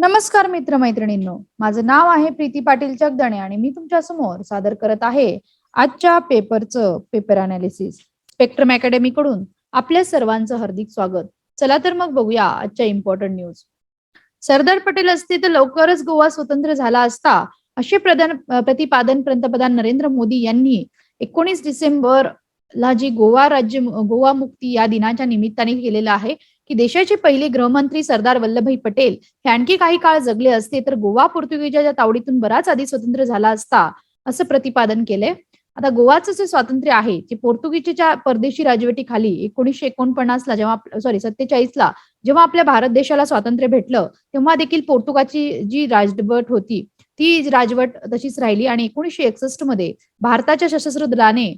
नमस्कार मित्र मैत्रिणींनो माझं नाव आहे प्रीती पाटील चगदणे आणि मी तुमच्यासमोर सादर करत आहे आजच्या पेपरचं पेपर अनालिसिस स्पेक्ट्रम अकॅडमी कडून आपल्या सर्वांचं हार्दिक स्वागत. चला तर मग बघूया आजच्या इम्पॉर्टंट न्यूज सरदार पटेल असते तर लवकरच गोवा स्वतंत्र झाला असता असे प्रधान प्रतिपादन पंतप्रधान नरेंद्र मोदी यांनी एकोणीस डिसेंबर ला जी गोवा राज्य गोवा मुक्ती या दिनाच्या निमित्ताने केलेलं आहे की देशाचे पहिले गृहमंत्री सरदार वल्लभभाई पटेल हे आणखी काही काळ जगले असते तर गोवा पोर्तुगीजच्या तावडीतून बराच आधी स्वतंत्र झाला असता असं प्रतिपादन केलंय. आता गोवाचं जे स्वातंत्र्य आहे ते पोर्तुगीजच्या परदेशी राजवटीखाली एकोणीसशे एकोणपन्नासला जेव्हा सॉरी सत्तेचाळीस ला जेव्हा आपल्या भारत देशाला स्वातंत्र्य भेटलं तेव्हा देखील पोर्तुगाची जी राजवट होती ती राजवट तशीच राहिली आणि एकोणीसशे एकसष्टमध्ये भारताच्या सशस्त्र दलाने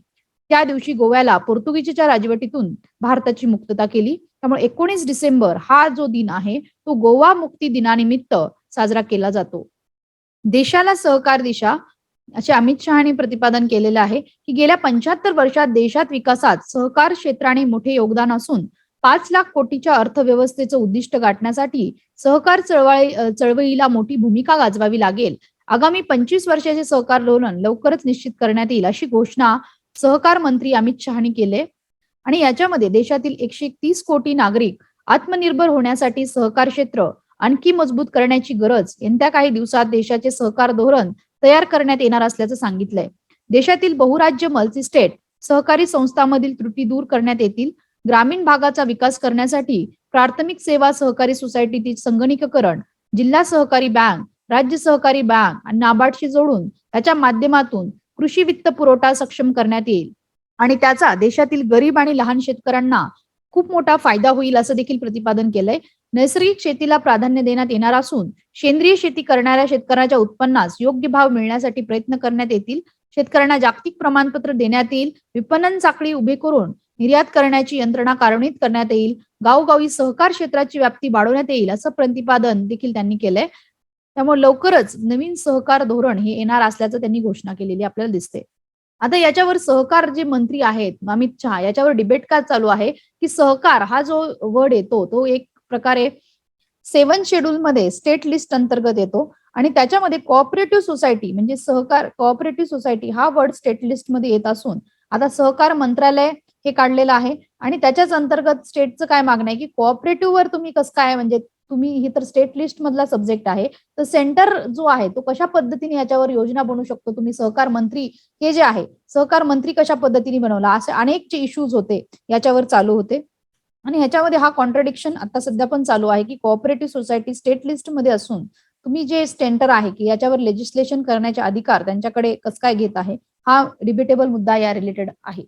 त्या दिवशी गोव्याला पोर्तुगीजच्या राजवटीतून भारताची मुक्तता केली. त्यामुळे एकोणीस डिसेंबर हा जो दिन आहे तो गोवा मुक्ती दिनानिमित्त साजरा केला जातो. देशाला सहकार दिशा असे अमित शहानी प्रतिपादन केलेलं आहे की गेल्या पंच्याहत्तर वर्षात देशात विकासात सहकार क्षेत्राने मोठे योगदान असून पाच लाख कोटीच्या अर्थव्यवस्थेचं उद्दिष्ट गाठण्यासाठी सहकार चळवळी चळवळीला मोठी भूमिका गाजवावी लागेल. आगामी पंचवीस वर्षाचे सहकार धोरण लवकरच निश्चित करण्यात येईल अशी घोषणा सहकार मंत्री अमित शहानी केले. आणि याच्यामध्ये देशातील एकशे तीस कोटी नागरिक आत्मनिर्भर होण्यासाठी सहकार क्षेत्र आणखी मजबूत करण्याची गरज येत्या काही दिवसात देशाचे सहकार धोरण तयार करण्यात येणार असल्याचं सांगितलंय. देशातील बहुराज्य मल्टीस्टेट सहकारी संस्थांमधील त्रुटी दूर करण्यात येतील. ग्रामीण भागाचा विकास करण्यासाठी प्राथमिक सेवा सहकारी सोसायटीतील संगणकीकरण जिल्हा सहकारी बँक राज्य सहकारी बँक आणि नाबार्डशी जोडून त्याच्या माध्यमातून कृषी वित्त पुरवठा सक्षम करण्यात येईल. आणि त्याचा देशातील गरीब आणि लहान शेतकऱ्यांना खूप मोठा फायदा होईल असं देखील प्रतिपादन केलंय. नैसर्गिक शेतीला प्राधान्य देण्यात येणार असून सेंद्रिय शेती करणाऱ्या शेतकऱ्याच्या उत्पन्नास योग्य भाव मिळण्यासाठी प्रयत्न करण्यात येतील. शेतकऱ्यांना जागतिक प्रमाणपत्र देण्यात येईल. विपणन साखळी उभे करून निर्यात करण्याची यंत्रणा कार्यान्वित करण्यात येईल. गावगावी सहकार क्षेत्राची व्याप्ती वाढवण्यात येईल असं प्रतिपादन देखील त्यांनी केलंय. त्यामुळे लवकरच नवीन सहकार धोरण हे येणार असल्याचं त्यांनी घोषणा केलेली आपल्याला दिसते. आता याच्यावर सहकार जे मंत्री आहेत अमित शहा याच्यावर डिबेट का चालू आहे? की सहकार हा जो वर्ड येतो तो एक प्रकारे सेवन शेड्यूल मध्ये स्टेट लिस्ट अंतर्गत येतो आणि त्याच्यामध्ये कॉपरेटिव्ह सोसायटी म्हणजे सहकार कॉपरेटिव्ह सोसायटी हा वर्ड स्टेट लिस्टमध्ये येत असून आता सहकार मंत्रालय हे काढलेलं आहे आणि त्याच्याच अंतर्गत स्टेटचं काय मागणं आहे? की कॉपरेटिव्ह वर तुम्ही कसं काय म्हणजे तुम्ही ही तर स्टेट लिस्ट मधला सब्जेक्ट आहे. तर सेंटर जो आहे तो कशा पद्धतीने याच्यावर योजना बनवू शकतो? तुम्ही सहकार मंत्री हे जे आहे सहकार मंत्री कशा पद्धतीने बनवला? असे अनेक जे इश्यूज होते याच्यावर चालू होते. आणि ह्याच्यामध्ये हा कॉन्ट्रडिक्शन आता सध्या पण चालू आहे की कोऑपरेटिव्ह सोसायटी स्टेट लिस्टमध्ये असून तुम्ही जे सेंटर आहे की याच्यावर लेजिस्लेशन करण्याचे अधिकार त्यांच्याकडे कसं काय घेत आहे? हा डिबेटेबल मुद्दा या रिलेटेड आहे.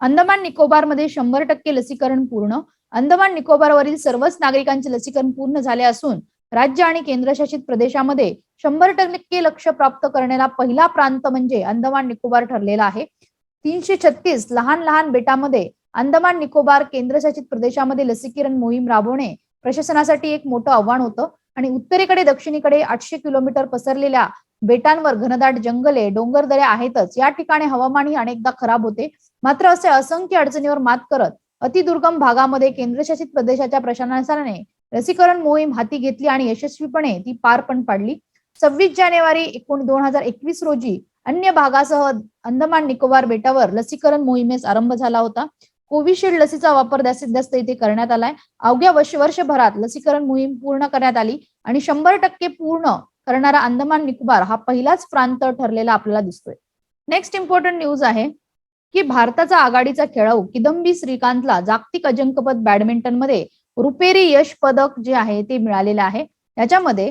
अंदमान निकोबारमध्ये शंभर टक्के लसीकरण पूर्ण अंदमान निकोबारवरील सर्वच नागरिकांचे लसीकरण पूर्ण झाले असून राज्य आणि केंद्रशासित प्रदेशामध्ये शंभर टक्के लक्ष प्राप्त करण्याला पहिला प्रांत म्हणजे अंदमान निकोबार ठरलेला आहे. तीनशे छत्तीस लहान लहान बेटामध्ये अंदमान निकोबार केंद्रशासित प्रदेशामध्ये लसीकरण मोहीम राबवणे प्रशासनासाठी एक मोठं आव्हान होतं आणि उत्तरेकडे दक्षिणेकडे आठशे किलोमीटर पसरलेल्या बेटांवर घनदाट जंगले डोंगर दऱ्या आहेतच. या ठिकाणी हवामानही अनेकदा खराब होते. मात्र असे असंख्य अडचणीवर मात करत अतिदुर्गम भागामध्ये केंद्रशासित प्रदेशाच्या प्रशासनाने लसीकरण मोहीम हाती घेतली आणि यशस्वीपणे ती पार पण पाडली. सव्वीस जानेवारी एकोण दोन हजार एकवीस रोजी अन्य भागासह अंदमान निकोबार बेटावर लसीकरण मोहिमेस आरंभ झाला होता. कोविशिल्ड लसीचा वापर जास्तीत जास्त इथे करण्यात आलाय. अवघ्या वर्ष वर्षभरात लसीकरण मोहीम पूर्ण करण्यात आली आणि शंभर टक्के पूर्ण करणारा अंदमान निकोबार हा पहिलाच प्रांत ठरलेला आपल्याला दिसतोय. नेक्स्ट इम्पॉर्टंट न्यूज आहे. की भारताचा आघाडीचा खेळाडू किदंबी श्रीकांतला जागतिक अजिंक्यपद बॅडमिंटनमध्ये रुपेरी यश पदक जे आहे ते मिळालेलं आहे. याच्यामध्ये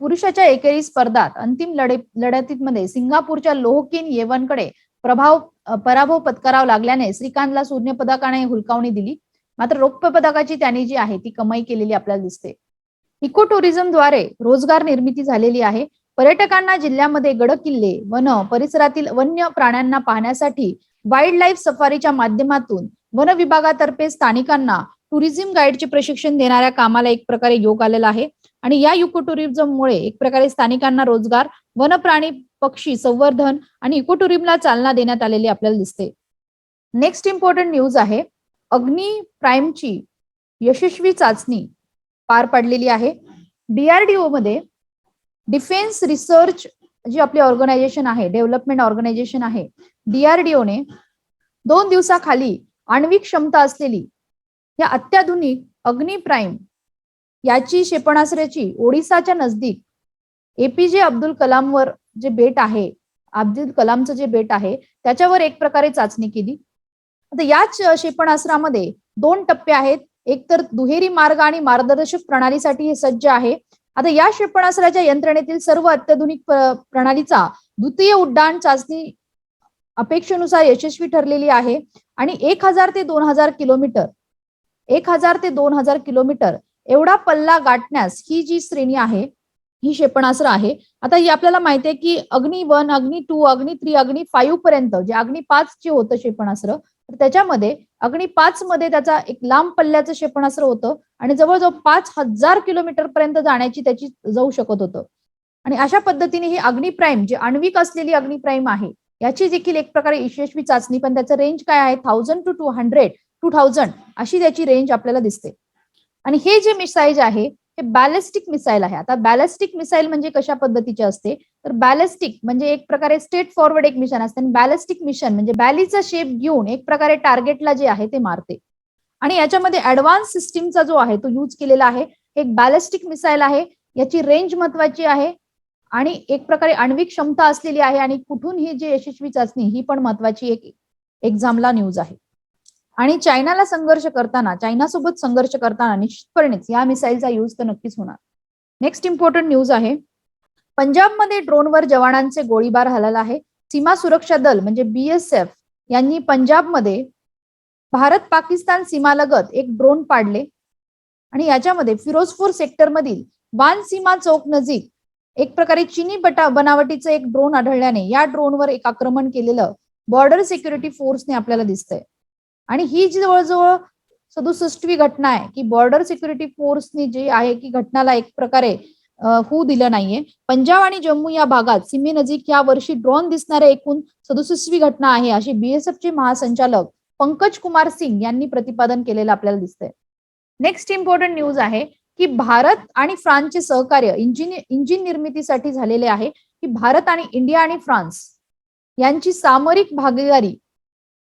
पुरुषाच्या एकेरी स्पर्धात अंतिम लढे लढतीमध्ये सिंगापूरच्या लोहकिन येवनकडे प्रभाव पराभव पत्करावा लागल्याने श्रीकांतला सुवर्ण पदकाने हुलकावणी दिली. मात्र रौप्य पदकाची त्यांनी जी आहे ती कमाई केलेली आपल्याला दिसते. इको टुरिझमद्वारे रोजगार निर्मिती झालेली आहे. पर्यटकांना जिल्ह्यामध्ये गड किल्ले वन परिसरातील वन्य प्राण्यांना पाहण्यासाठी वाईल्ड लाईफ सफारीच्या माध्यमातून वन विभागातर्फे स्थानिकांना टुरिझम गाईडचे प्रशिक्षण देणाऱ्या कामाला एक प्रकारे योग आलेला आहे. आणि या इको टुरिझममुळे एक प्रकारे स्थानिकांना रोजगार वनप्राणी पक्षी संवर्धन आणि इको टुरिझमला चालना देण्यात आलेली आपल्याला दिसते. नेक्स्ट इम्पॉर्टंट न्यूज आहे. अग्नी प्राईमची यशस्वी चाचणी पार पडलेली आहे. डीआरडीओ मध्ये डिफेन्स रिसर्च जी आपली ऑर्गनायझेशन आहे डेव्हलपमेंट ऑर्गनायझेशन आहे डीआरडीओने दोन दिवसाखाली आण्विक क्षमता असलेली या अत्याधुनिक अग्नि प्राईम याची क्षेपणास्त्राची ओडिसाच्या नजदीक एपीजे अब्दुल कलामवर जे बेट आहे अब्दुल कलामचं जे बेट आहे त्याच्यावर एक प्रकारे चाचणी केली. आता याच क्षेपणास्त्रामध्ये दोन टप्पे आहेत. एक तर दुहेरी मार्ग आणि मार्गदर्शक प्रणालीसाठी हे सज्ज आहे. आता या क्षेपणास्त्राच्या यंत्रणेतील सर्व अत्याधुनिक प्रणालीचा द्वितीय उड्डाण चाचणी अपेक्षेनुसार यशस्वी ठरलेली आहे. आणि एक हजार ते दोन हजार किलोमीटर एक हजार ते दोन हजार किलोमीटर एवढा पल्ला गाठण्यास ही जी श्रेणी आहे ही क्षेपणास्त्र आहे. आता ही आपल्याला माहिती आहे की अग्नी वन अग्नी टू अग्नी थ्री अग्नी फाईव्ह पर्यंत जे अग्नी पाच जे होतं क्षेपणास्त्र त्याच्यामध्ये अग्नी पाच मध्ये त्याचा एक लांब पल्ल्याचं क्षेपणास्त्र होतं आणि जवळजवळ पाच हजार किलोमीटर पर्यंत जाण्याची त्याची जाऊ शकत होतं. आणि अशा पद्धतीने ही अग्नी प्राईम जी आण्विक असलेली अग्नी प्राईम आहे याची देखील एक प्रकारे यशस्वी चाचणी पण त्याचं रेंज काय आहे? Thousand to two hundred to thousand अशी त्याची रेंज आपल्याला दिसते. आणि हे जे मिसाईल आहे हे बॅलिस्टिक मिसाईल आहे. आता बॅलिस्टिक मिसाईल म्हणजे कशा पद्धतीचे असते? तर बॅलिस्टिक म्हणजे एक प्रकारे स्ट्रेट फॉरवर्ड एक मिशन असते. आणि बॅलिस्टिक मिशन म्हणजे बॅलीचा शेप घेऊन एक प्रकारे टार्गेटला जे आहे ते मारते. आणि याच्यामध्ये ऍडव्हान्स सिस्टीमचा जो आहे तो यूज केलेला आहे. एक बॅलिस्टिक मिसाईल आहे. याची रेंज महत्वाची आहे. आणि एक प्रकारे आण्विक क्षमता असलेली आहे. आणि कुठून ही जी यशस्वी चाचणी ही पण महत्वाची एक एक्झामला न्यूज आहे. आणि चायनाला संघर्ष करताना चायनासोबत संघर्ष करताना निश्चितपणेच या मिसाईलचा यूज तर नक्कीच होणार. नेक्स्ट इम्पॉर्टंट न्यूज आहे. पंजाबमध्ये ड्रोनवर जवानांचे गोळीबार झालेला आहे. सीमा सुरक्षा दल म्हणजे बीएसएफ यांनी पंजाबमध्ये भारत पाकिस्तान सीमालगत एक ड्रोन पाडले. आणि याच्यामध्ये फिरोजपूर सेक्टर मधील वान सीमा चौक नजीक एक प्रकारे चिनी बटा बनावटीचं एक ड्रोन आढळल्याने या ड्रोनवर एक आक्रमण केलेलं बॉर्डर सिक्युरिटी फोर्सने आपल्याला दिसतंय. आणि ही जी जवळजवळ सदुसष्टवी घटना आहे की बॉर्डर सिक्युरिटी फोर्सनी जी आहे की घटनाला एक प्रकारे होऊ दिलं नाहीये. पंजाब आणि जम्मू या भागात सीमेनजीक या वर्षी ड्रोन दिसणाऱ्या एकूण सदुसष्टवी घटना आहे अशी बीएसएफचे महासंचालक पंकज कुमार सिंग यांनी प्रतिपादन केलेलं आपल्याला दिसतंय. नेक्स्ट इम्पॉर्टंट न्यूज आहे की भारत आणि फ्रान्सचे सहकार्य इंजिन इंजिन निर्मितीसाठी झालेले आहे की भारत आणि इंडिया आणि फ्रान्स यांची सामरिक भागीदारी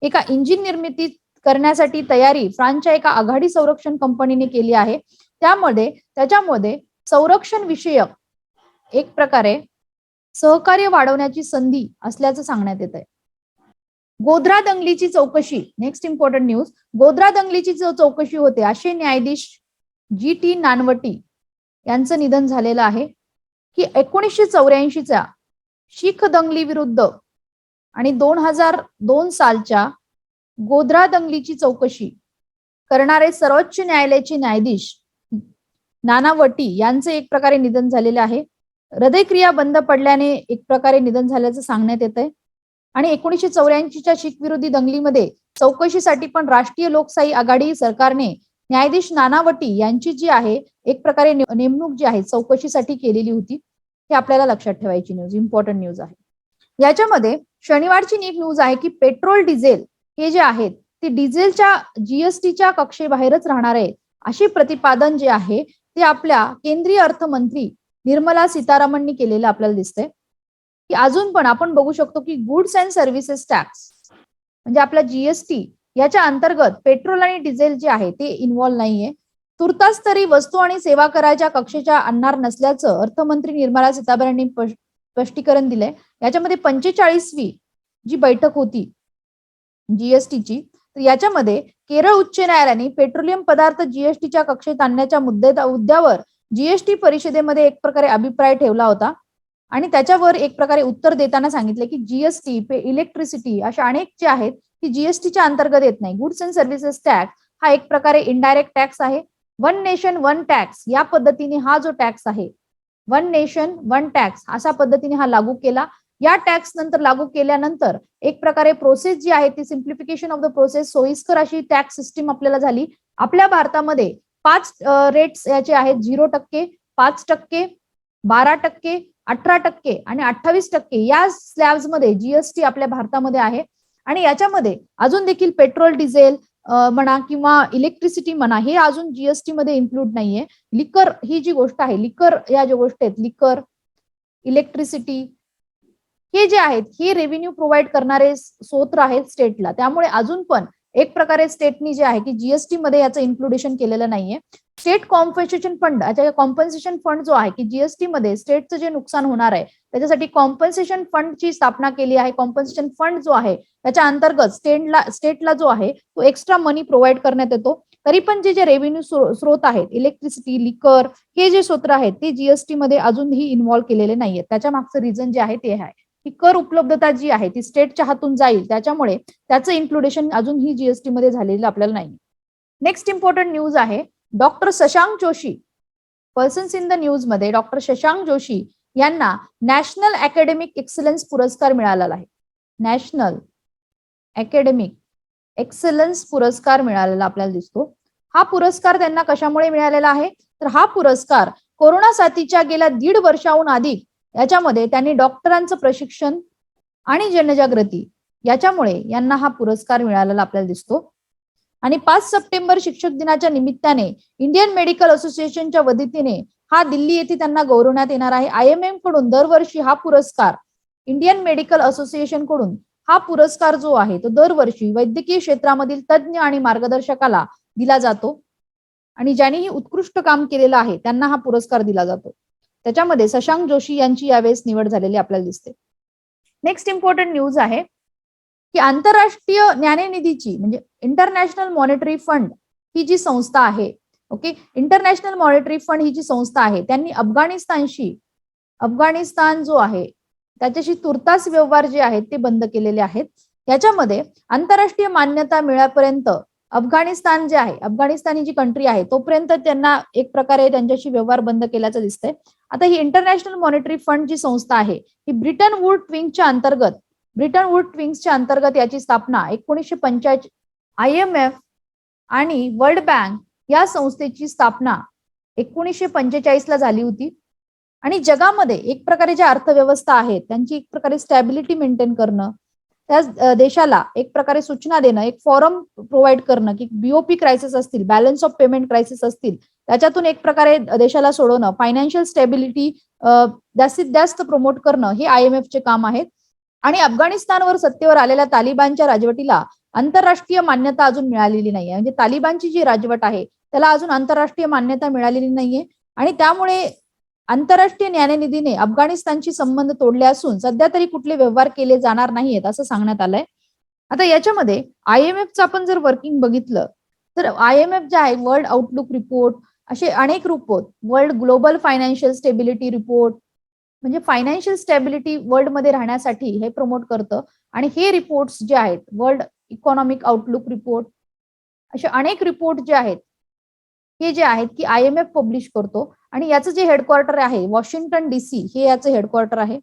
एका इंजिन निर्मिती करण्यासाठी तयारी फ्रान्सच्या एका आघाडी संरक्षण कंपनीने केली आहे. त्यामध्ये त्याच्यामध्ये संरक्षण विषयक एक प्रकारे सहकार्य वाढवण्याची संधी असल्याचं सांगण्यात येत आहे गोध्रा दंगलीची चौकशी नेक्स्ट इम्पॉर्टंट न्यूज गोध्रा दंगलीची जो चौकशी होते असे न्यायाधीश जी टी नानवटी यांचं निधन झालेलं आहे की एकोणीसशे चौऱ्याऐंशीच्या शीख दंगली विरुद्ध आणि दोन हजार दोन सालच्या गोध्रा दंगलीची चौकशी करणारे सर्वोच्च न्यायालयाचे न्यायाधीश नानावटी यांचे एक प्रकारे निधन झालेले आहे. हृदयक्रिया बंद पडल्याने एक प्रकारे निधन झाल्याचं सांगण्यात येत आहे आणि एकोणीसशे चौऱ्याऐंशीच्या शीख विरोधी दंगलीमध्ये चौकशीसाठी पण राष्ट्रीय लोकशाही आघाडी सरकारने न्यायाधीश नानावटी यांची जी आहे एक प्रकारे नेमणूक जी आहे चौकशीसाठी केलेली होती हे आपल्याला लक्षात ठेवायची न्यूज इम्पॉर्टंट न्यूज आहे. याच्यामध्ये शनिवारची नीट न्यूज आहे की पेट्रोल डिझेल हे जे आहेत ते डिझेलच्या जीएसटीच्या कक्षेबाहेरच राहणार आहे असे प्रतिपादन जे आहे ते आपल्या केंद्रीय अर्थमंत्री निर्मला सीतारामननी केलेलं आपल्याला दिसतंय. की अजून पण आपण बघू शकतो की गुड्स अँड सर्व्हिसेस टॅक्स म्हणजे आपला जीएसटी याच्या अंतर्गत पेट्रोल आणि डिझेल जे आहे ते इन्व्हॉल्व नाहीये. तुर्तास तरी वस्तू आणि सेवा कराच्या कक्षेच्या आणणार नसल्याचं अर्थमंत्री निर्मला सीतारामन यांनी स्पष्टीकरण दिलंय. याच्यामध्ये पंचेचाळीसवी जी बैठक होती जीएसटीची तर याच्यामध्ये केरळ उच्च न्यायालयाने पेट्रोलियम पदार्थ जीएसटीच्या कक्षेत आणण्याच्या मुद्दे मुद्द्यावर जीएसटी परिषदेमध्ये एक प्रकारे अभिप्राय ठेवला होता. आणि त्याच्यावर एक प्रकारे उत्तर देताना सांगितले की जीएसटी पे इलेक्ट्रिसिटी अशा अनेक जे आहेत की जीएसटीच्या अंतर्गत येत नाही. गुड्स अँड सर्व्हिसेस टॅक्स हा एक प्रकारे इनडायरेक्ट टॅक्स आहे. वन नेशन वन टॅक्स या पद्धतीने हा जो टॅक्स आहे वन नेशन वन टॅक्स अशा पद्धतीने हा लागू केला. या टॅक्स नंतर लागू केल्यानंतर एक प्रकारे प्रोसेस जी आहे ती सिम्प्लिफिकेशन ऑफ द प्रोसेस सोयीस्कर अशी टॅक्स सिस्टीम आपल्याला झाली. आपल्या भारतामध्ये पाच रेट्स याचे आहेत झिरो टक्के पाच टक्के बारा टक्के अठरा टक्के आणि अठ्ठावीस टक्के या स्लॅब्समध्ये जीएसटी आपल्या भारतामध्ये आहे. आणि याच्यामध्ये अजून देखील पेट्रोल डिझेल म्हणा किंवा इलेक्ट्रिसिटी म्हणा हे अजून जीएसटी मध्ये इन्क्लूड नाहीये. लिकर ही जी गोष्ट आहे लिकर या ज्या गोष्टी आहेत लिकर इलेक्ट्रिसिटी हे जे आहेत हे रेव्हेन्यू प्रोव्हाइड करणारे स्रोत आहेत स्टेटला त्यामुळे अजून पण एक प्रकारे स्टेटनी जे आहे की जीएसटी मध्ये याचं इन्क्लुडेशन केलेलं नाहीये. State compensation fund compensation fund जो आहे की जीएसटी मध्ये स्टेटचं जे नुकसान होणार आहे त्याच्यासाठी कॉम्पन्सेशन फंडची स्थापना केली आहे. कॉम्पन्सेशन फंड जो आहे त्याच्या अंतर्गत स्टेटला स्टेटला जो आहे तो एक्स्ट्रा मनी प्रोव्हाइड करण्यात येतो. तरी पण जे जे रेव्हेन्यू स्रोत आहेत इलेक्ट्रिसिटी लिकर हे जे स्रोत आहेत ते जीएसटी मध्ये अजूनही इन्व्हॉल्व्ह केलेले नाहीयेत. त्याच्या मागचं रिझन जे आहे ते आहे. ही कर उपलब्धता जी आहे ती स्टेटच्या हातून जाईल. त्याच्यामुळे त्याचं इन्क्लुडेशन अजूनही जीएसटी मध्ये झालेलं आपल्याला नाही नेक्स्ट इम्पॉर्टंट न्यूज आहे doctor Shashank Joshi. Persons in the न्यूजमध्ये डॉक्टर शशांक जोशी यांना नॅशनल अकॅडमिक एक्सलन्स पुरस्कार मिळालेला आहे. नॅशनल अकॅडमिक एक्सलन्स पुरस्कार मिळालेला आपल्याला दिसतो. हा पुरस्कार त्यांना कशामुळे मिळालेला आहे? तर हा पुरस्कार कोरोना साथीच्या गेल्या दीड वर्षाहून अधिक याच्यामध्ये त्यांनी डॉक्टरांचं प्रशिक्षण आणि जनजागृती याच्यामुळे यांना हा पुरस्कार मिळालेला आपल्याला दिसतो. आणि पाच सप्टेंबर शिक्षक दिनाच्या निमित्ताने इंडियन मेडिकल असोसिएशनच्या वतीने हा दिल्ली येथे त्यांना गौरवण्यात येणार आहे. आय एम एमकडून दरवर्षी हा पुरस्कार इंडियन मेडिकल असोसिएशनकडून हा पुरस्कार जो आहे तो दरवर्षी वैद्यकीय क्षेत्रामधील तज्ज्ञ आणि मार्गदर्शकाला दिला जातो. आणि ज्यांनीही उत्कृष्ट काम केलेलं आहे त्यांना हा पुरस्कार दिला जातो. त्याच्यामध्ये शशांक जोशी यांची यावेळेस निवड झालेली आपल्याला दिसते. नेक्स्ट इम्पॉर्टंट न्यूज आहे की आंतरराष्ट्रीय नाणेनिधीची म्हणजे इंटरनॅशनल मॉनिटरी फंड ही जी संस्था आहे ओके इंटरनॅशनल मॉनिटरी फंड ही जी संस्था आहे त्यांनी अफगाणिस्तानशी अफगाणिस्तान जो आहे त्याच्याशी तुर्तास व्यवहार जे आहेत ते बंद केलेले आहेत. याच्यामध्ये आंतरराष्ट्रीय मान्यता मिळापर्यंत अफगाणिस्तान जे आहे अफगाणिस्तान ही जी कंट्री आहे तोपर्यंत त्यांना एक प्रकारे त्यांच्याशी व्यवहार बंद केल्याचं दिसतंय. आता ही इंटरनॅशनल मॉनिटरी फंड जी संस्था आहे ही ब्रिटन वूड ट्विंगच्या अंतर्गत ब्रिटन वूड ट्विंग्सच्या अंतर्गत याची स्थापना एकोणीसशे पंच्याऐंशी आय एम एफ आणि वर्ल्ड बँक या संस्थेची स्थापना एकोणीसशे पंचेचाळीसला झाली होती. आणि जगामध्ये एक प्रकारे ज्या अर्थव्यवस्था आहेत त्यांची एक प्रकारे स्टॅबिलिटी मेंटेन करणं त्या देशाला एक प्रकारे सूचना देणं एक फॉरम प्रोव्हाइड करणं की बीओपी क्रायसिस असतील बॅलन्स ऑफ पेमेंट क्रायसिस असतील त्याच्यातून एक प्रकारे देशाला सोडवणं फायनान्शियल स्टेबिलिटी जास्तीत जास्त प्रमोट करणं हे आय एम एफचे काम आहेत. आणि अफगाणिस्तानवर सत्तेवर आलेल्या तालिबानच्या राजवटीला आंतरराष्ट्रीय मान्यता अजून मिळालेली नाहीये. म्हणजे तालिबानची जी राजवट आहे त्याला अजून आंतरराष्ट्रीय मान्यता मिळालेली नाहीये. आणि त्यामुळे आंतरराष्ट्रीय न्यायनिधीने अफगाणिस्तानशी संबंध तोडले असून सध्या तरी कुठले व्यवहार केले जाणार नाहीयेत असं सांगण्यात आलंय. आता याच्यामध्ये आय एम एफचं आपण जर वर्किंग बघितलं तर आय एम एफ जे आहे वर्ल्ड आउटलुक रिपोर्ट असे अनेक report world global financial stability report म्हणजे फायनान्शियल स्टेबिलिटी वर्ल्डमध्ये राहण्यासाठी हे प्रमोट करतं. आणि हे रिपोर्ट्स जे आहेत वर्ल्ड इकॉनॉमिक आउटलुक रिपोर्ट असे अनेक रिपोर्ट जे आहेत हे जे आहेत की आय एम एफ पब्लिश करतो. आणि याचं जे हेडक्वार्टर आहे वॉशिंग्टन डीसी हे याचं हेडक्वार्टर आहे.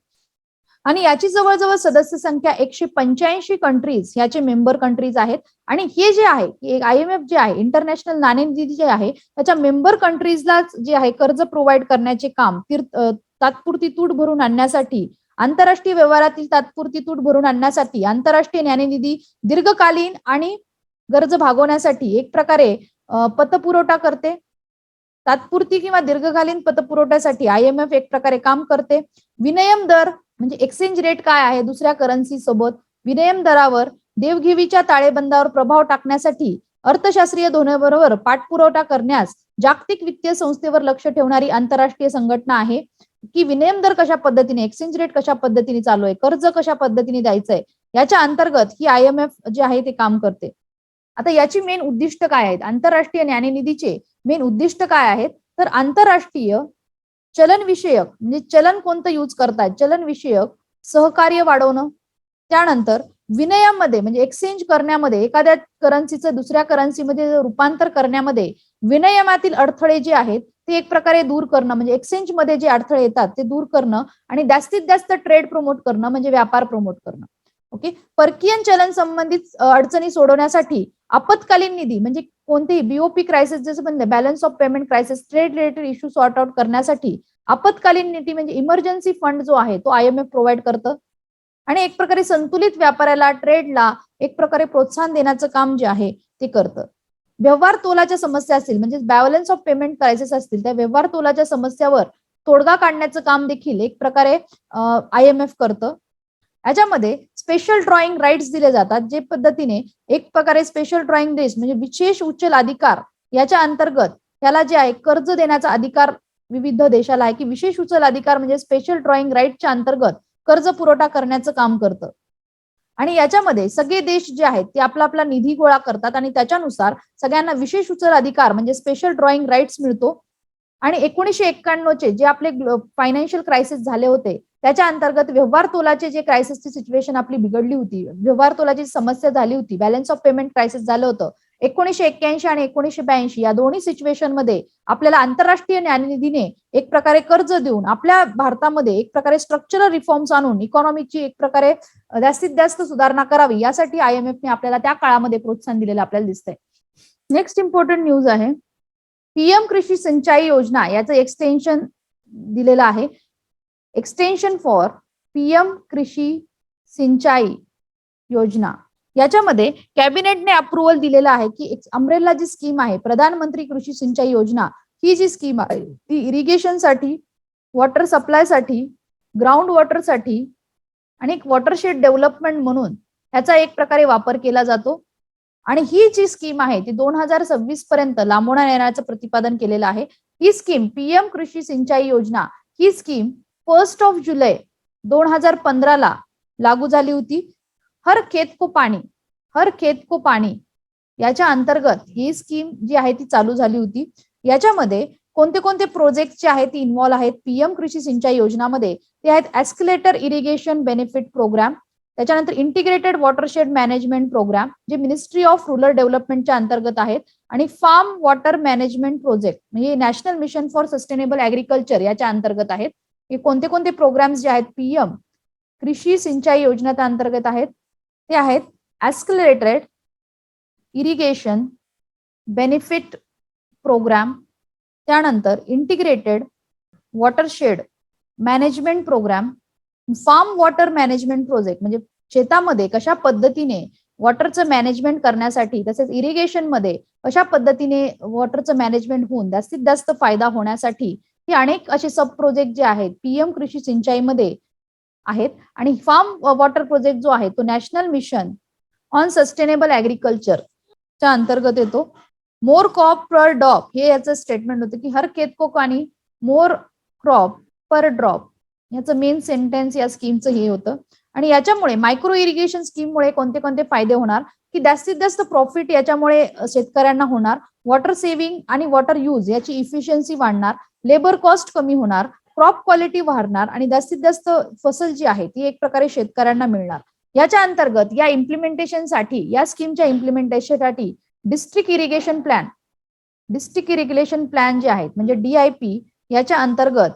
आणि याची जवळजवळ सदस्य संख्या एकशे पंच्याऐंशी कंट्रीज याचे मेंबर कंट्रीज आहेत. आणि हे जे आहे आय एम एफ जे आहे इंटरनॅशनल नाणेनिधी जे आहे त्याच्या मेंबर कंट्रीजला जे आहे कर्ज प्रोव्हाइड करण्याचे काम तात्पुरती तूट भरून आणण्यासाठी आंतरराष्ट्रीय व्यवहारातील तात्पुरती तूट भरून आणण्यासाठी आंतरराष्ट्रीय नाणेनिधी दीर्घकालीन आणि गरज भागवण्यासाठी एक प्रकारे पतपुरवठा करते. तात्पुरती किंवा दीर्घकालीन पतपुरवठ्यासाठी आय एम एफ एक प्रकारे काम करते. विनयम दर म्हणजे एक्सचेंज रेट काय आहे दुसऱ्या करन्सी सोबत? विनियम दरावर देवघेवीच्या ताळेबंदावर प्रभाव टाकण्यासाठी अर्थशास्त्रीय धोरणाबरोबर पाठपुरवठा करण्यास जागतिक वित्तीय संस्थेवर लक्ष ठेवणारी आंतरराष्ट्रीय संघटना आहे. की विनियम दर कशा पद्धतीने एक्सचेंज रेट कशा पद्धतीने चालू आहे कर्ज कशा पद्धतीने द्यायचंय याच्या अंतर्गत ही आय एम एफ जे आहे ते काम करते. आता याची मेन उद्दिष्ट काय आहेत? आंतरराष्ट्रीय ज्ञाननिधीचे मेन उद्दिष्ट काय आहेत? तर आंतरराष्ट्रीय चलन विषयक म्हणजे चलन कोणतं यूज करतायत चलन विषयक सहकार्य वाढवणं. त्यानंतर विनयामध्ये म्हणजे एक्सचेंज करण्यामध्ये एखाद्या करन्सीचं दुसऱ्या करन्सीमध्ये रूपांतर करण्यामध्ये विनयमातील अडथळे जे आहेत ते एक प्रकारे दूर करणं म्हणजे एक्सचेंजमध्ये जे अडथळे येतात ते दूर करणं आणि जास्तीत जास्त ट्रेड प्रमोट करणं म्हणजे व्यापार प्रमोट करणं. ओके परकीय चलन संबंधित अडचणी सोडवण्यासाठी आपत्कालीन निधी म्हणजे कोणतेही बीओपी क्रायसिस जसं म्हणलं balance of payment crisis trade related issue sort out करण्यासाठी आपत्कालीन निधी म्हणजे इमर्जन्सी फंड जो आहे तो आय एम एफ प्रोव्हाइड करतं. आणि एक प्रकारे संतुलित व्यापाराला ट्रेडला एक प्रकारे प्रोत्साहन देण्याचं काम जे आहे ते करतं. व्यवहार तोलाच्या समस्या असतील म्हणजे बॅलन्स ऑफ पेमेंट क्रायसिस असतील त्या व्यवहार तोलाच्या समस्यावर तोडगा काढण्याचं काम देखील एक प्रकारे आय एम एफ करतं. याच्यामध्ये स्पेशल ड्रॉइंग राईट्स दिले जातात जे पद्धतीने एक प्रकारे स्पेशल ड्रॉइंग देश म्हणजे विशेष उचल अधिकार याच्या अंतर्गत याला जे आहे कर्ज देण्याचा अधिकार विविध देशाला आहे की विशेष उचल अधिकार म्हणजे स्पेशल ड्रॉइंग राईटच्या अंतर्गत कर्ज पुरवठा करण्याचं काम करतं. आणि याच्यामध्ये सगळे देश जे आहेत ते आपला आपला निधी गोळा करतात आणि त्याच्यानुसार सगळ्यांना विशेष उचल अधिकार म्हणजे स्पेशल ड्रॉइंग राईट्स मिळतो. आणि एकोणीसशे एक्क्याण्णवचे जे आपले फायनान्शियल क्रायसिस झाले होते त्याच्या अंतर्गत व्यवहार तोलाचे जे क्रायसिसची सिच्युएशन आपली बिघडली होती व्यवहार तोलाची समस्या झाली होती बॅलन्स ऑफ पेमेंट क्रायसिस झालं होतं एकोणीशे एक्क्याऐंशी आणि एकोणीशे ब्याऐंशी या दोन्ही सिच्युएशनमध्ये आपल्याला आंतरराष्ट्रीय न्यायनिधीने एक प्रकारे कर्ज देऊन आपल्या भारतामध्ये एक प्रकारे स्ट्रक्चरल रिफॉर्म्स आणून इकॉनॉमीची एक प्रकारे जास्तीत जास्त सुधारणा करावी यासाठी आय एम एफने आपल्याला त्या काळामध्ये प्रोत्साहन दिलेलं आपल्याला दिसतंय. नेक्स्ट इम्पॉर्टंट न्यूज आहे. पीएम कृषी सिंचाई योजना याचं एक्सटेन्शन दिलेलं आहे. Extension for PM Krishi Sinchai योजना. याच्यामध्ये कॅबिनेटने अप्रुव्हल दिलेलं आहे की अमरेला जी स्कीम आहे प्रधानमंत्री कृषी सिंचाई योजना ही जी स्कीम आहे ती इरिगेशनसाठी वॉटर सप्लायसाठी ग्राउंड वॉटरसाठी आणि वॉटरशेड डेव्हलपमेंट म्हणून ह्याचा एक प्रकारे वापर केला जातो. आणि ही जी स्कीम आहे ती दोन हजार सव्वीस पर्यंत लांबवण्यात येण्याचं प्रतिपादन केलेलं आहे. ही स्कीम पीएम कृषी सिंचाई योजना ही स्कीम फर्स्ट ऑफ जुलै दोन हजार पंधराला लागू झाली होती. हर खेत को पाणी हर खेत को पाणी याच्या अंतर्गत ही स्कीम जी आहे ती चालू झाली होती. याच्यामध्ये कोणते कोणते प्रोजेक्ट जे आहेत ती इन्व्हॉल्व आहेत पीएम कृषी सिंचाई योजनामध्ये ते आहेत ऍस्क्युलेटर इरिगेशन बेनिफिट प्रोग्राम त्याच्यानंतर इंटिग्रेटेड वॉटरशेड मॅनेजमेंट प्रोग्राम जे मिनिस्ट्री ऑफ रुरल डेव्हलपमेंटच्या अंतर्गत आहेत आणि फार्म वॉटर मॅनेजमेंट प्रोजेक्ट म्हणजे national mission for sustainable agriculture याच्या अंतर्गत आहेत. हे कोणते कोणते प्रोग्राम्स जे आहेत? पीएम कृषी सिंचाई योजनेच्या अंतर्गत आहेत. ते आहेत ऍस्क्युलेटेड इरिगेशन बेनिफिट प्रोग्राम त्यानंतर integrated watershed management programme farm water management project म्हणजे शेतामध्ये कशा पद्धतीने वॉटरचं मॅनेजमेंट करण्यासाठी तसेच इरिगेशनमध्ये कशा पद्धतीने वॉटरचं मॅनेजमेंट होऊन जास्तीत जास्त फायदा होण्यासाठी हे अनेक असे सब प्रोजेक्ट जे आहेत पीएम कृषी सिंचाईमध्ये आहेत. आणि फार्म वॉटर प्रोजेक्ट जो आहे तो national mission on sustainable agriculture च्या अंतर्गत येतो. मोर क्रॉप पर डॉप हे याचं स्टेटमेंट होतं की हर खेत को आणि मोर क्रॉप पर ड्रॉप. याचं मेन सेंटेन्स या स्कीमचं हे होतं. आणि याच्यामुळे मायक्रो इरिगेशन स्कीममुळे कोणते कोणते फायदे होणार? की जास्तीत जास्त प्रॉफिट याच्यामुळे शेतकऱ्यांना होणार. वॉटर सेव्हिंग आणि वॉटर यूज याची इफिशियन्सी वाढणार. लेबर कॉस्ट कमी होणार. क्रॉप क्वालिटी वाढणार. आणि जास्तीत जास्त फसल जी आहे ती एक प्रकारे शेतकऱ्यांना मिळणार. याच्या अंतर्गत या इम्प्लिमेंटेशनसाठी या स्कीमच्या इम्प्लिमेंटेशनसाठी district irrigation plan district irrigation plan जे आहेत म्हणजे डीआयपी याच्या अंतर्गत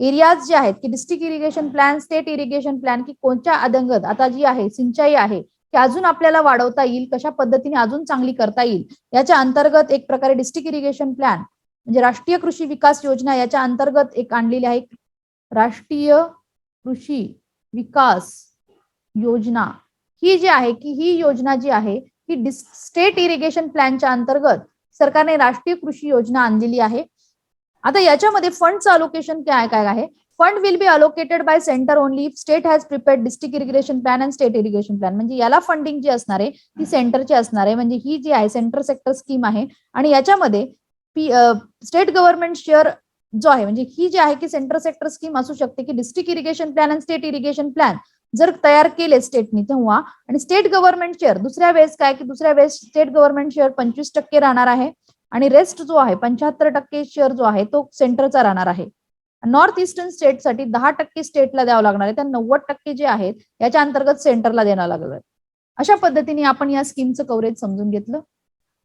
एरियाज जे आहेत की district irrigation plan state irrigation plan की कोणत्या अदंगत आता जी आहे सिंचाई आहे की अजून आपल्याला वाढवता येईल कशा पद्धतीने अजून चांगली करता येईल याच्या अंतर्गत एक प्रकारे डिस्ट्रिक्ट इरिगेशन प्लॅन म्हणजे राष्ट्रीय कृषी विकास योजना याच्या अंतर्गत एक आणलेली आहे राष्ट्रीय कृषी विकास योजना. ही जी आहे की ही योजना जी आहे ही स्टेट इरिगेशन प्लॅनच्या अंतर्गत सरकारने राष्ट्रीय कृषी योजना आणलेली आहे. आता याच्यामध्ये फंडचं अलोकेशन काय काय आहे? Fund will be allocated by centre only state has prepared district irrigation plan and state irrigation plan म्हणजे याला फंडिंग जी असणार आहे ती सेंटरची असणार आहे. म्हणजे ही जी आहे सेंटर सेक्टर स्कीम आहे. आणि याच्यामध्ये स्टेट गव्हर्नमेंट शेअर जो आहे म्हणजे ही जी आहे की सेंटर सेक्टर स्कीम असू शकते की district irrigation plan and state irrigation plan जर तयार केले स्टेटनी तेव्हा आणि स्टेट गव्हर्नमेंट शेअर दुसऱ्या वेळेस काय की दुसऱ्या वेळेस स्टेट गव्हर्नमेंट शेअर पंचवीस टक्के राहणार आहे. आणि रेस्ट जो आहे पंच्याहत्तर टक्के शेअर जो आहे तो सेंटरचा राहणार आहे. नॉर्थ ईस्टर्न स्टेटसाठी दहा टक्के स्टेटला द्यावं लागणार आहे. त्या नव्वद टक्के जे आहेत याच्या अंतर्गत सेंटरला देणं लागलं अशा पद्धतीने आपण या स्कीमचं कव्हरेज समजून घेतलं.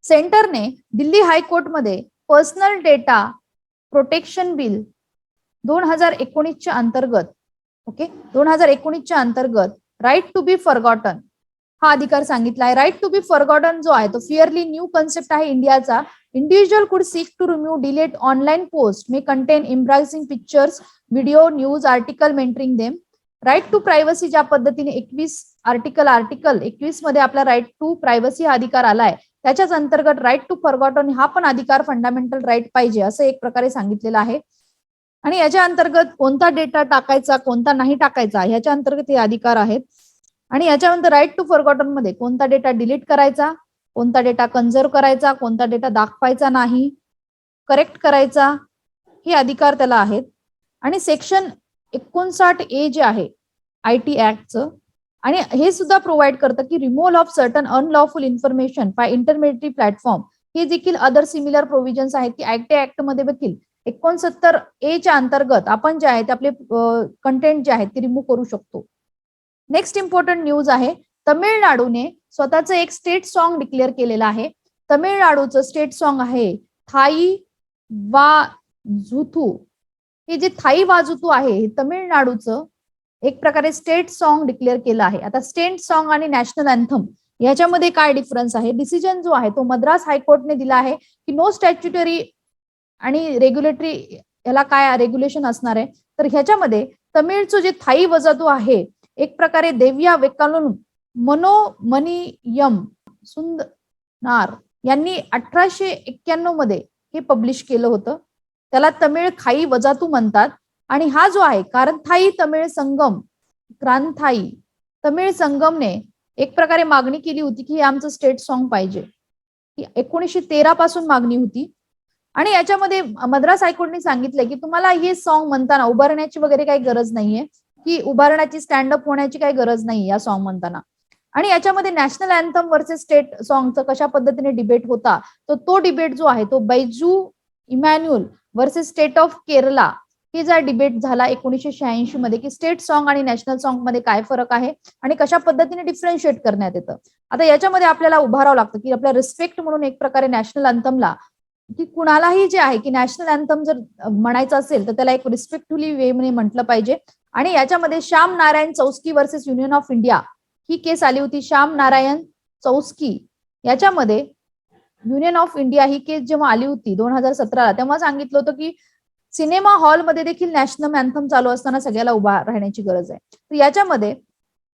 सेंटरने दिल्ली हायकोर्टमध्ये पर्सनल डेटा प्रोटेक्शन बिल दोन हजार एकोणीसच्या अंतर्गत ओके दोन हजार एकोणीसच्या अंतर्गत राईट टू बी फॉरगॉटन हा अधिकार सांगितला आहे. राईट टू बी फॉरगॉटन जो आहे तो फिअरली न्यू कन्सेप्ट आहे इंडियाचा. Individual could seek to remove delete online post may contain embracing pictures video news article mentoring them right to privacy ज्या पद्धतीने एकवीस आर्टिकल आर्टिकल एकवीसमध्ये आपला राईट टू प्रायव्हसी हा अधिकार आलाय. त्याच्याच अंतर्गत राईट टू फॉरगॉटन हा पण अधिकार फंडामेंटल राईट पाहिजे असं एक प्रकारे सांगितलेलं आहे. आणि याच्या अंतर्गत कोणता डेटा टाकायचा कोणता नाही टाकायचा ह्याच्या अंतर्गत हे अधिकार आहेत. आणि याच्यानंतर राईट टू फॉरगॉटनमध्ये कोणता डेटा डिलीट करायचा कोणता डेटा कन्झर्व करायचा कोणता डेटा दाखवायचा नाही करेक्ट करायचा हे अधिकार त्याला आहेत. आणि सेक्शन एकोणसाठ ए जे आहे आय टी ऍक्टचं आणि हे सुद्धा प्रोव्हाइड करतं की removal of certain unlawful information by intermediary platform हे देखील अदर सिमिलर प्रोव्हिजन्स आहेत की आय ऍक्टमध्ये देखील एकोणसत्तर ए च्या अंतर्गत आपण जे आहे ते आपले कंटेंट जे आहेत ते रिमूव्ह करू शकतो. नेक्स्ट इम्पॉर्टंट न्यूज आहे तमिळनाडूने स्वतःचं एक स्टेट सॉन्ग डिक्लेअर केलेलं आहे. तमिळनाडूचं स्टेट सॉन्ग आहे थाई वा झुथू हे जे थाई वाजुतू आहे हे तमिळनाडूचं एक प्रकारे स्टेट सॉन्ग डिक्लेअर केलं आहे. आता स्टेट सॉन्ग आणि नॅशनल अँथम याच्यामध्ये काय डिफरन्स आहे? डिसिजन जो आहे तो मद्रास हायकोर्टने दिला आहे की नो स्टॅच्युटरी आणि रेग्युलेटरी याला काय रेग्युलेशन असणार आहे? तर ह्याच्यामध्ये तमिळचं जे थाई वजातू आहे एक प्रकारे देविया वेकालून मनोमनियम सुंदनार यांनी अठराशे एक्क्याण्णवमध्ये हे पब्लिश केलं होतं. त्याला तमिळ खाई वजातू म्हणतात. आणि हा जो आहे कारण थाई तमिळ संगम क्रांथाई तमिळ संगमने एक प्रकारे मागणी केली होती की हे आमचं स्टेट सॉन्ग पाहिजे. ही एकोणीसशे तेरा पासून मागणी होती. आणि याच्यामध्ये मद्रास हायकोर्टने सांगितलंय की तुम्हाला हे सॉन्ग म्हणताना उभारण्याची वगैरे काही गरज नाहीये. की उभारण्याची स्टँडअप होण्याची काही गरज नाही या सॉन्ग म्हणताना. आणि याच्यामध्ये नॅशनल अँथम वर्सेस स्टेट सॉंगचं कशा पद्धतीने डिबेट होता तर तो डिबेट जो आहे तो Bijoe Emmanuel versus state of Kerala हे जा डिबेट झाला एकोणीशे शहाऐंशी मध्ये की स्टेट सॉन्ग आणि नॅशनल सॉन्गमध्ये काय फरक आहे आणि कशा पद्धतीने डिफरन्शिएट करण्यात येतं. आता याच्यामध्ये आपल्याला उभारावं लागतं की आपल्या रिस्पेक्ट म्हणून एक प्रकारे नॅशनल अँथमला की कुणालाही जे आहे की नॅशनल अँथम जर म्हणायचं असेल तर त्याला एक रिस्पेक्टफुली वे म्हणे म्हटलं पाहिजे. आणि याच्यामध्ये Shyam Narayan Chouksey versus union of India he case आली होती श्याम नारायण चौस्की. याच्यामध्ये युनियन ऑफ इंडिया ही केस जेव्हा आली होती दोन हजार सतराला तेव्हा सांगितलं होतं की सिनेमा हॉलमध्ये देखील नॅशनल अँथम चालू असताना सगळ्याला उभा राहण्याची गरज आहे. तर याच्यामध्ये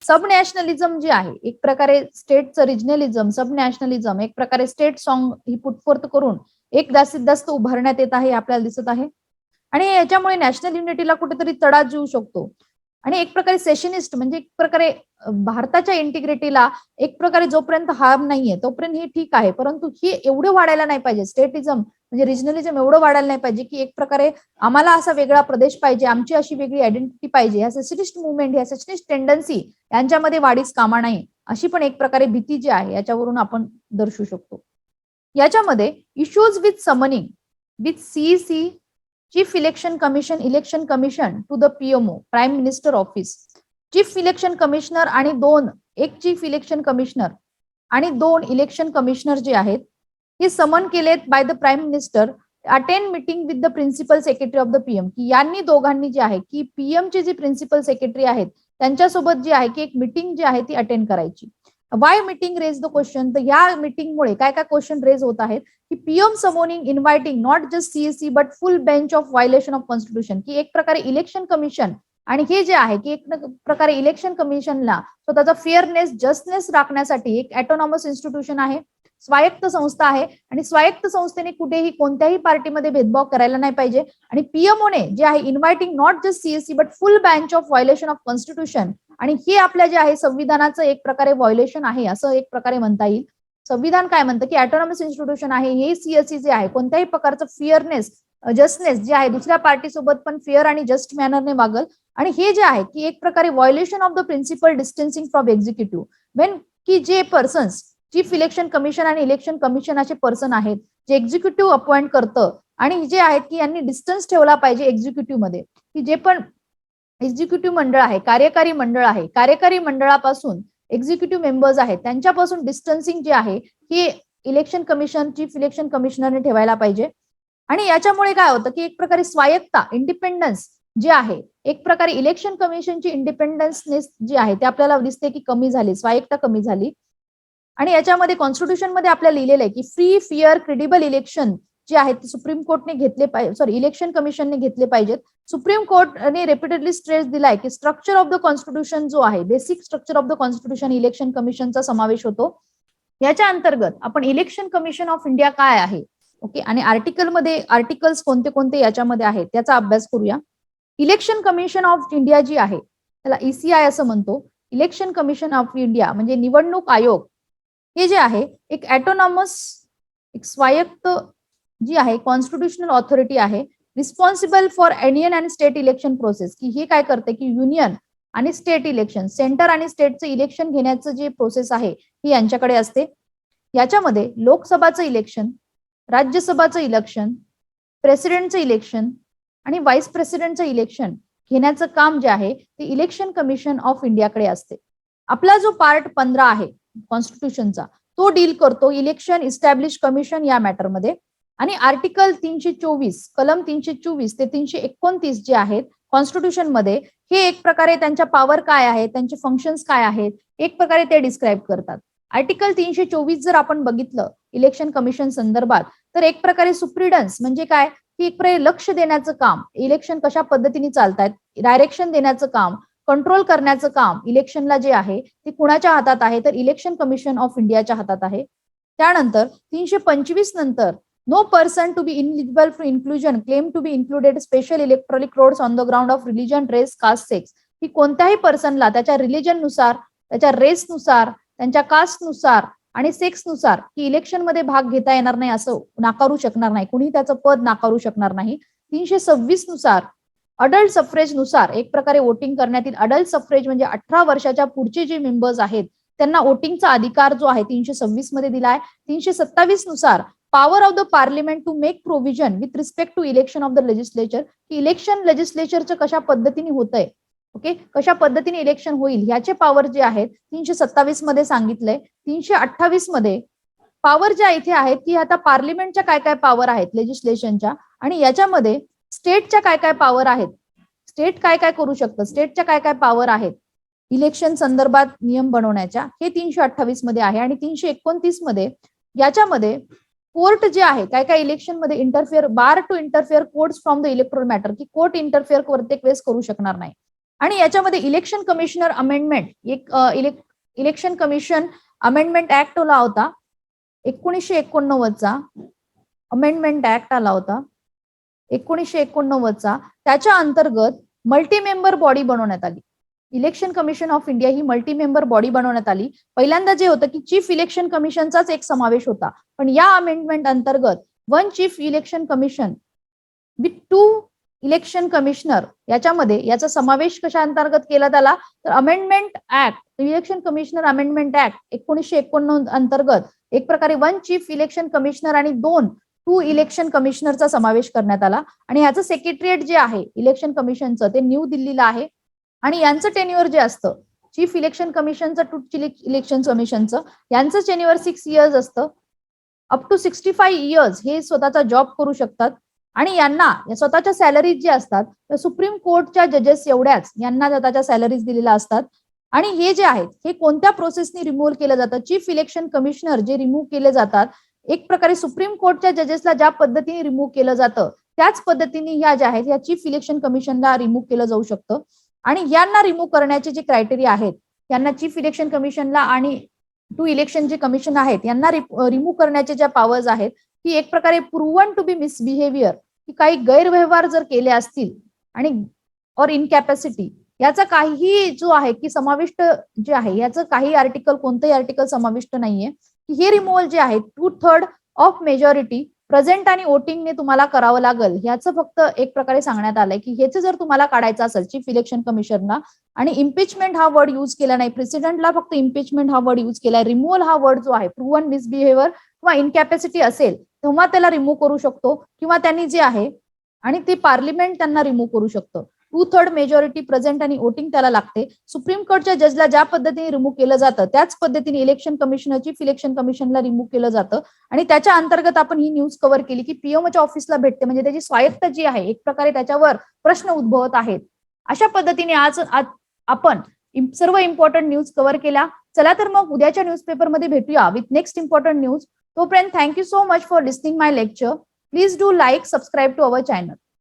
सब नॅशनलिझम जे आहे एक प्रकारे स्टेटचं रिजनलिझम सब नॅशनलिझम एक प्रकारे स्टेट सॉन्ग ही पुटफोर्थ करून एक जास्तीत जास्त उभारण्यात येत आहे आपल्याला दिसत आहे. आणि याच्यामुळे नॅशनल युनिटीला कुठेतरी तडा येऊ शकतो. आणि एक प्रकारे सेशनिस्ट म्हणजे एक प्रकारे भारताच्या इंटिग्रिटीला एक प्रकारे जोपर्यंत हार्म नाहीये तोपर्यंत हे ठीक आहे. परंतु हे एवढं वाढायला नाही पाहिजे. स्टेटिझम म्हणजे रिजनलिझम एवढं वाढायला नाही पाहिजे की एक प्रकारे आम्हाला असा वेगळा प्रदेश पाहिजे आमची अशी वेगळी आयडेंटिटी पाहिजे. ह्या सेशनिस्ट मुवमेंट ह्या सेशनिस्ट टेंडन्सी यांच्यामध्ये वाढीस कामा नाही अशी पण एक प्रकारे भीती जी आहे याच्यावरून आपण दर्शवू शकतो. याच्यामध्ये issues with summoning with CEC chief election commission election commission to the PMO prime minister office chief election commissioner आणि दोन एक चीफ इलेक्शन कमिशनर आणि दोन इलेक्शन कमिशनर जे आहेत हे समन केलेत by the prime minister attend meeting with the principal secretary of the PM की यांनी दोघांनी जे आहे की पीएमचे जे प्रिन्सिपल सेक्रेटरी आहेत त्यांच्यासोबत जी आहे की एक मिटिंग जी आहे ती अटेंड करायची. Why meeting raise the question तर या मिटिंगमुळे काय काय क्वेश्चन रेज होत आहेत? की PM summoning inviting not just CSC but full bench of violation of constitution की एक प्रकारे इलेक्शन कमिशन आणि हे जे आहे की एक प्रकारे इलेक्शन कमिशनला स्वतःचा फेअरनेस जस्टनेस राखण्यासाठी एक ऑटोनॉमस इन्स्टिट्यूशन आहे. स्वायत्त संस्था आहे. आणि स्वायत्त संस्थेने कुठेही कोणत्याही पार्टीमध्ये भेदभाव करायला नाही पाहिजे. आणि पीएमओने जे आहे inviting not just CSC but full bench of violation of constitution आणि हे आपल्या जे आहे संविधानाचं एक प्रकारे व्हायलेशन आहे असं एक प्रकारे म्हणता येईल. संविधान काय म्हणतं की ऑटोनॉमस इन्स्टिट्यूशन आहे हे सीएससी जे आहे कोणत्याही प्रकारचं फिअरनेस जस्टनेस जे आहे दुसऱ्या पार्टीसोबत पण फेअर आणि जस्ट मॅनरने वागल. आणि हे जे आहे की एक प्रकारे violation of the principle distancing from executive when की जे पर्सन्स चीफ इलेक्शन कमिशन आणि इलेक्शन कमिशन असे पर्सन आहेत जे एक्झिक्युटिव्ह अपॉइंट करतं. आणि जे आहेत की यांनी डिस्टन्स ठेवला पाहिजे एक्झिक्युटिव्हमध्ये. की जे पण एक्झिक्युटिव्ह मंडळ आहे कार्यकारी मंडळ आहे कार्यकारी मंडळापासून एक्झिक्युटिव्ह मेंबर्स आहेत त्यांच्यापासून डिस्टन्सिंग जे आहे हे इलेक्शन कमिशन चीफ इलेक्शन कमिशनरने ठेवायला पाहिजे. आणि याच्यामुळे काय होतं की एक प्रकारे स्वायत्ता इंडिपेंडन्स जे आहे एक प्रकारे इलेक्शन कमिशनची इंडिपेंडन्सनेस जी आहे ते आपल्याला दिसते की कमी झाली स्वायत्ता कमी झाली. आणि याच्यामध्ये कॉन्स्टिट्यूशनमध्ये आपल्याला लिहिलेलं आहे की फ्री फिअर क्रेडिबल इलेक्शन जे आहेत ते सुप्रीम कोर्टने घेतले पाहिजे सॉरी इलेक्शन कमिशनने घेतले पाहिजेत. सुप्रीम कोर्टने रेपिटेडली स्ट्रेस दिलाय की स्ट्रक्चर ऑफ द कॉन्स्टिट्यूशन जो आहे basic structure of the constitution election कमिशनचा समावेश होतो. याच्या अंतर्गत आपण इलेक्शन कमिशन ऑफ इंडिया काय आहे? ओके आणि आर्टिकलमध्ये आर्टिकल्स कोणते कोणते याच्यामध्ये आहेत त्याचा अभ्यास करूया. इलेक्शन कमिशन ऑफ इंडिया जी आहे त्याला ईसीआय असं म्हणतो. इलेक्शन कमिशन ऑफ इंडिया म्हणजे निवडणूक आयोग हे जे आहे एक ॲटोनॉमस एक स्वायत्त जी आहे कॉन्स्टिट्युशनल ऑथॉरिटी आहे responsible for union and state election process की हे काय करते की युनियन आणि स्टेट इलेक्शन सेंटर आणि स्टेटचं इलेक्शन घेण्याचं जे प्रोसेस आहे ही यांच्याकडे असते. याच्यामध्ये लोकसभाचं इलेक्शन राज्यसभाचं इलेक्शन प्रेसिडेंटचं इलेक्शन आणि व्हाईस प्रेसिडेंटचं इलेक्शन घेण्याचं काम जे आहे ते इलेक्शन कमिशन ऑफ इंडियाकडे असते. आपला जो पार्ट पंधरा आहे कॉन्स्टिट्यूशनचा. तो डील करतो इलेक्शन इस्टॅब्लिश कमिशन या मॅटरमध्ये. आणि आर्टिकल तीनशे चोवीस कलम तीनशे चोवीस ते तीनशे एकोणतीस जे आहेत कॉन्स्टिट्यूशनमध्ये हे एक प्रकारे त्यांच्या पॉवर काय आहे त्यांचे फंक्शन्स काय आहेत एक प्रकारे ते डिस्क्राईब करतात. आर्टिकल तीनशे चोवीस जर आपण बघितलं इलेक्शन कमिशन संदर्भात तर एक प्रकारे सुप्रिडन्स म्हणजे काय? की एक प्रकारे लक्ष देण्याचं काम इलेक्शन कशा पद्धतीने चालतायत डायरेक्शन देण्याचं काम कंट्रोल करण्याचं काम इलेक्शनला जे आहे ते कुणाच्या हातात आहे? तर इलेक्शन कमिशन ऑफ इंडियाच्या हातात आहे. त्यानंतर तीनशे पंचवीस नंतर no person to be ineligible for inclusion claim to be included special electronic roads on the ground of religion race caste sex की कोणत्याही पर्सनला त्याच्या रिलिजननुसार त्याच्या रेसनुसार त्यांच्या कास्टनुसार आणि सेक्सनुसार की इलेक्शनमध्ये भाग घेता येणार नाही असं नाकारू शकणार नाही. कुणी त्याचं पद नाकारू शकणार नाही. तीनशे सव्वीसनुसार अडल्ट सफरेजनुसार एक प्रकारे वोटिंग करण्यात येईल अडल्ट सफरेज म्हणजे अठरा वर्षाच्या पुढचे जे मेंबर्स आहेत त्यांना वोटिंगचा अधिकार जो आहे तीनशे सव्वीसमध्ये दिलाय. तीनशे सत्तावीसनुसार power of the parliament to make provision with respect to election of the legislature की इलेक्शन लेजिस्लेचरचं कशा पद्धतीने होत आहे ओके कशा पद्धतीने इलेक्शन होईल? ह्याचे पॉवर जे आहेत तीनशे सत्तावीसमध्ये सांगितलंय. तीनशे अठ्ठावीसमध्ये पॉवर ज्या इथे आहेत की आता पार्लिमेंटच्या काय काय पॉवर आहेत? लेजिस्लेशनच्या आणि याच्यामध्ये स्टेटच्या काय काय पॉवर आहेत? स्टेट काय काय करू शकतं? स्टेटच्या काय काय पॉवर आहेत? इलेक्शन संदर्भात नियम बनवण्याच्या हे तीनशे अठ्ठावीसमध्ये आहे आणि तीनशे एकोणतीसमध्ये याच्यामध्ये कोर्ट जे आहे काय काय इलेक्शनमध्ये interfere bar to interfere court from the electoral matter की कोर्ट इंटरफिअर प्रत्येक वेळेस करू शकणार नाही. आणि याच्यामध्ये इलेक्शन कमिशनर अमेंडमेंट एक इलेक्शन कमिशन अमेंडमेंट ऍक्ट आला होता. एकोणीसशे एकोणनव्वदचा अमेंडमेंट ऍक्ट आला होता. एकोणीसशे एकोणनव्वदचा. त्याच्या अंतर्गत मल्टी मेंबर बॉडी बनवण्यात आली. इलेक्शन कमिशन ऑफ इंडिया ही मल्टी मेंबर बॉडी बनवण्यात आली. पहिल्यांदा जे होतं की चीफ इलेक्शन कमिशनचाच एक समावेश होता. पण या अमेंडमेंट अंतर्गत one chief election commission with two election commissioner याच्यामध्ये याचा समावेश कशा अंतर्गत केला त्याला? तर amendment act election commissioner amendment act एकोणीसशे एकोणनव्वद अंतर्गत एक प्रकारे वन चीफ इलेक्शन कमिशनर आणि दोन टू इलेक्शन कमिशनरचा समावेश करण्यात आला. आणि ह्याचं सेक्रेटरिएट जे आहे इलेक्शन कमिशनचं ते न्यू दिल्लीला आहे. आणि यांचं टेन्युअर जे असतं चीफ इलेक्शन कमिशनचं टू इलेक्शन कमिशनचं यांचं टेन्युअर सिक्स इयर्स असतं. Up to sixty five years हे स्वतःचा जॉब करू शकतात. आणि यांना स्वतःच्या सॅलरीज जे असतात त्या सुप्रीम कोर्टच्या जजेस एवढ्याच यांना स्वतःच्या सॅलरीज दिलेल्या असतात. आणि हे जे आहेत हे कोणत्या प्रोसेसनी रिमूव्ह केलं जातं? चीफ इलेक्शन कमिशनर जे रिमूव्ह केले जातात एक प्रकारे सुप्रीम कोर्टच्या जजेसला ज्या पद्धतीने रिमूव्ह केलं जातं त्याच पद्धतीने ह्या ज्या आहेत या चीफ इलेक्शन कमिशनला रिमूव्ह केलं जाऊ शकतं. आणि यांना रिमूव्ह करण्याचे जे क्रायटेरिया आहेत यांना चीफ इलेक्शन कमिशनला आणि टू इलेक्शन जे कमिशन आहेत यांना रिमूव्ह करण्याचे ज्या पॉवर्स आहेत ती एक प्रकारे प्रूव्हन टू बी मिसबिहेवियर की काही गैरव्यवहार जर केले असतील आणि ऑर इनकॅपॅसिटी याचा काहीही जो आहे की समाविष्ट जे आहे याचं काही आर्टिकल कोणतंही आर्टिकल समाविष्ट नाहीये की हे रिमूव्हल जे आहे two third of majority present आणि वोटिंगने तुम्हाला करावं लागेल. ह्याचं फक्त एक प्रकारे सांगण्यात आलंय की ह्याच जर तुम्हाला काढायचं असेल चीफ इलेक्शन कमिशनला आणि इम्पिचमेंट हा वर्ड युज केला नाही प्रेसिडेंटला फक्त इम्पिचमेंट हा वर्ड युज केला रिमूव्हल हा वर्ड जो आहे प्रूव्हन मिसबिहेव्हिअर किंवा इनकॅपॅसिटी असेल तेव्हा त्याला रिमूव्ह करू शकतो किंवा त्यांनी जे आहे आणि ते पार्लिमेंट त्यांना रिमूव्ह करू शकतं. टू थर्ड मेजॉरिटी प्रेझेंट आणि वोटिंग त्याला लागते. सुप्रीम कोर्टच्या जजला ज्या पद्धतीने रिमूव्ह केलं जातं त्याच पद्धतीने इलेक्शन कमिशनर चीफ इलेक्शन कमिशनला रिमूव्ह केलं जातं. आणि त्याच्या अंतर्गत आपण ही न्यूज कव्हर केली की पीएमओच्या ऑफिसला भेटते. म्हणजे त्याची स्वायत्त जी आहे एक प्रकारे त्याच्यावर प्रश्न उद्भवत आहेत. अशा पद्धतीने आज आपण सर्व इम्पॉर्टंट न्यूज कव्हर केल्या. चला तर मग उद्याच्या न्यूजपेपरमध्ये भेटूया विथ नेक्स्ट इम्पॉर्टंट न्यूज तोपर्यंत thank you so much for listening my lecture please do like subscribe to our channel